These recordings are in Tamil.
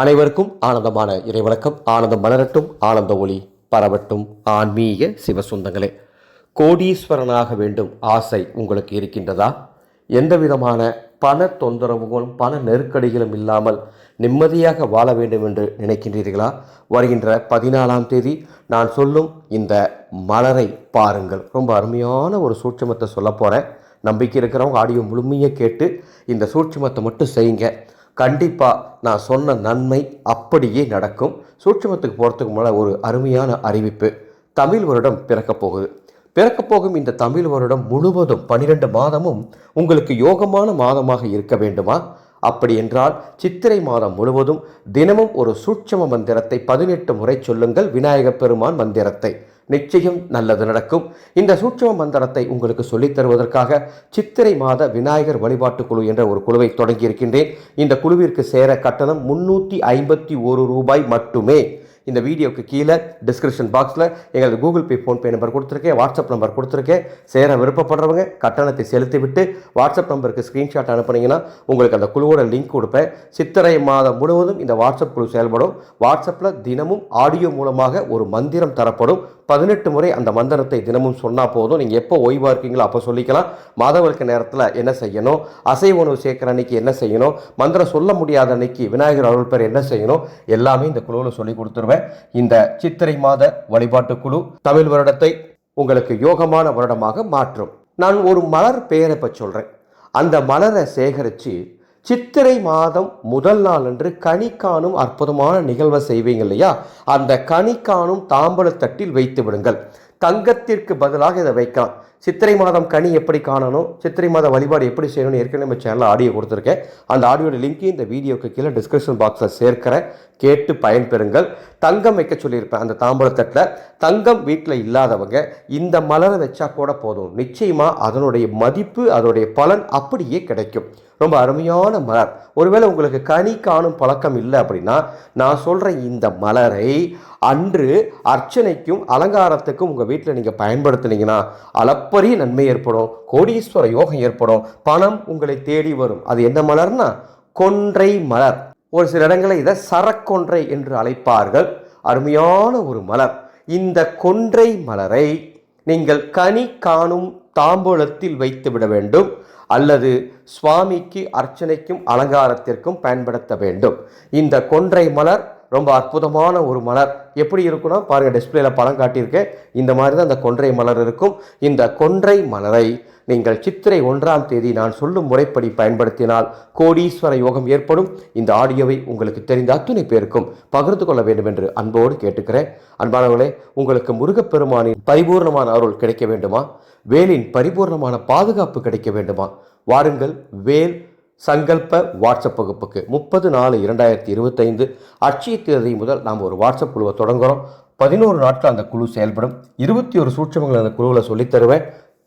அனைவருக்கும் ஆனந்தமான இறைவணக்கம். ஆனந்தம் மலரட்டும் ஆனந்த ஒளி பரவட்டும். ஆன்மீக சிவசுந்தங்களே கோடீஸ்வரனாக வேண்டும் ஆசை உங்களுக்கு இருக்கின்றதா? எந்த விதமான பண தொந்தரவுகளும் பண நெருக்கடிகளும் இல்லாமல் நிம்மதியாக வாழ வேண்டும் என்று நினைக்கின்றீர்களா? வருகின்ற பதினாலாம் தேதி நான் சொல்லும் இந்த மலரை பாருங்கள். ரொம்ப அருமையான ஒரு சூட்சமத்தை சொல்ல போகிறேன் நம்பிக்கை இருக்கிறவங்க ஆடியோ முழுமையாக கேட்டு இந்த சூட்சமத்தை மட்டும் செய்யுங்க. கண்டிப்பாக நான் சொன்ன நன்மை அப்படியே நடக்கும். சூட்சமத்துக்கு போகிறதுக்கு முன்னால் ஒரு அருமையான அறிவிப்பு. தமிழ் வருடம் பிறக்கப் போகுது. பிறக்கப் போகும் இந்த தமிழ் வருடம் முழுவதும் பன்னிரெண்டு மாதமும் உங்களுக்கு யோகமான மாதமாக இருக்க வேண்டுமா? அப்படி என்றால் சித்திரை மாதம் முழுவதும் தினமும் ஒரு சூட்சம மந்திரத்தை பதினெட்டு முறை சொல்லுங்கள். விநாயகப் பெருமான் மந்திரத்தை. நிச்சயம் நல்லது நடக்கும். இந்த சூட்சம மந்திரத்தை உங்களுக்கு சொல்லித் தருவதற்காக சித்திரை மாத விநாயகர் வழிபாட்டு குழு என்ற ஒரு குழுவை தொடங்கியிருக்கின்றேன். இந்த குழுவிற்கு சேர கட்டணம் முன்னூற்றி ஐம்பத்தி ஒரு ரூபாய் மட்டுமே. இந்த வீடியோக்கு கீழே டிஸ்கிரிப்ஷன் பாக்ஸில் எங்களது கூகுள் பே ஃபோன்பே நம்பர் கொடுத்துருக்கேன் வாட்ஸ்அப் நம்பர் கொடுத்துருக்கேன். சேர விருப்பப்படுறவங்க கட்டணத்தை செலுத்திவிட்டு வாட்ஸ்அப் நம்பருக்கு ஸ்க்ரீன்ஷாட் அனுப்புனீங்கன்னா உங்களுக்கு அந்த குழுவோட லிங்க் கொடுப்பேன். சித்திரை மாதம் முழுவதும் இந்த வாட்ஸ்அப் குழு செயல்படும். வாட்ஸ்அப்பில் தினமும் ஆடியோ மூலமாக ஒரு மந்திரம் தரப்படும். பதினெட்டு முறை அந்த மந்திரத்தை தினமும் சொன்னால் போதும். நீங்கள் எப்போ ஓய்வாக இருக்கீங்களோ அப்போ சொல்லிக்கலாம். மாதவிளக்கு நேரத்தில் என்ன செய்யணும்? அசைவ உணவு சேர்க்குற அன்னைக்கு என்ன செய்யணும்? மந்திரம் சொல்ல முடியாத அன்னைக்கு விநாயகர் அருள் பேர் என்ன செய்யணும்? எல்லாமே இந்த குழுவில் சொல்லி கொடுத்துருவேன். இந்த சித்திரை மாத வழிபாட்டு குழு தமிழ் வருடத்தை உங்களுக்கு யோகமான வருடமாக மாற்றும். நான் ஒரு மலர் பெயரை இப்போ சொல்கிறேன் அந்த மலரை சேகரித்து சித்திரை மாதம் முதல் நாள் அன்று கனி காணும் அற்புதமான நிகழ்வை செய்வீங்க இல்லையா? அந்த கனி காணும் தாம்பழத்தட்டில் வைத்து விடுங்கள். தங்கத்திற்கு பதிலாக இதை வைக்கலாம். சித்திரை மாதம் கனி எப்படி காணணும் சித்திரை மாத வழிபாடு எப்படி செய்யணும்னு ஏற்கனவே நம்ம சேனலில் ஆடியோ கொடுத்துருக்கேன். அந்த ஆடியோட லிங்க்கையும் இந்த வீடியோக்கு கீழே டிஸ்கிரிப்ஷன் பாக்ஸில் சேர்க்கிறேன் கேட்டு பயன்பெறுங்கள். தங்கம் வைக்க சொல்லியிருப்பேன் அந்த தாம்பூலத்தட்டில் தங்கம் வீட்டில் இல்லாதவங்க இந்த மலரை வச்சா கூட போதும். நிச்சயமாக அதனுடைய மதிப்பு அதனுடைய பலன் அப்படியே கிடைக்கும். ரொம்ப அருமையான மலர். ஒருவேளை உங்களுக்கு கனி காணும் பழக்கம் இல்லை அப்படின்னா நான் சொல்கிற இந்த மலரை அன்று அர்ச்சனைக்கும் அலங்காரத்துக்கும் உங்கள் வீட்டில் நீங்கள் பயன்படுத்துனீங்கன்னா அளப்பரிய நன்மை ஏற்படும் கோடீஸ்வர யோகம் ஏற்படும் பணம் உங்களை தேடி வரும். அது என்ன மலர்னா கொன்றை மலர். ஒரு சில இடங்களில் இதை சரக்கொன்றை என்று அழைப்பார்கள். அருமையான ஒரு மலர். இந்த கொன்றை மலரை நீங்கள் கனி காணும் தாம்பூலத்தில் வைத்து விட வேண்டும் அல்லது சுவாமிக்கு அர்ச்சனைக்கும் அலங்காரத்திற்கும் பயன்படுத்த வேண்டும். இந்த கொன்றை மலர் ரொம்ப அற்புதமான ஒரு மலர். எப்படி இருக்குன்னா பாருங்கள் டிஸ்பிளேல படம் காட்டியிருக்கேன் இந்த மாதிரி தான் இந்த கொன்றை மலர் இருக்கும். இந்த கொன்றை மலரை நீங்கள் சித்திரை ஒன்றாம் தேதி நான் சொல்லும் முறைப்படி பயன்படுத்தினால் கோடீஸ்வர யோகம் ஏற்படும். இந்த ஆடியோவை உங்களுக்கு தெரிந்த அத்துணை பேருக்கும் பகிர்ந்து கொள்ள வேண்டும் என்று அன்போடு கேட்டுக்கிறேன். அன்பானவர்களே உங்களுக்கு முருகப்பெருமானின் பரிபூர்ணமான அருள் கிடைக்க வேண்டுமா? வேலின் பரிபூர்ணமான பாதுகாப்பு கிடைக்க வேண்டுமா? வாருங்கள் வேல் சங்கல்ப வாட்ஸ்அப் வகுப்புக்கு முப்பது நாலு இரண்டாயிரத்தி இருபத்தைந்து அட்சய தேதி முதல் நாம் ஒரு வாட்ஸ்அப் குழுவை தொடங்குகிறோம் பதினோரு நாட்கள் அந்த குழு செயல்படும். இருபத்தி ஒரு சூட்சமங்கள் அந்த குழுவில் சொல்லித் தருவேன்.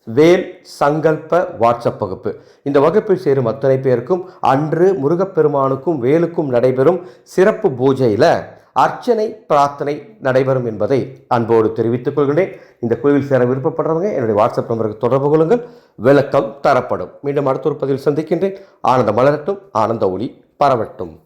வேல் சங்கல்ப வாட்ஸ்அப் வகுப்பு. இந்த வகுப்பில் சேரும் அத்தனை பேருக்கும் அன்று முருகப்பெருமானுக்கும் வேலுக்கும் நடைபெறும் சிறப்பு பூஜையில் அர்ச்சனை பிரார்த்தனை நடைபெறும் என்பதை அன்போடு தெரிவித்துக் கொள்கிறேன் இந்த குழுவில் சேர விருப்பப்படுறவங்க என்னுடைய வாட்ஸ்அப் நம்பருக்கு தொடர்பு கொள்ளுங்கள். விளக்கம் தரப்படும். மீண்டும் அடுத்த ஒரு பதிவில் சந்திக்கின்றேன். ஆனந்த மலரட்டும். ஆனந்த ஒளி பரவட்டும்.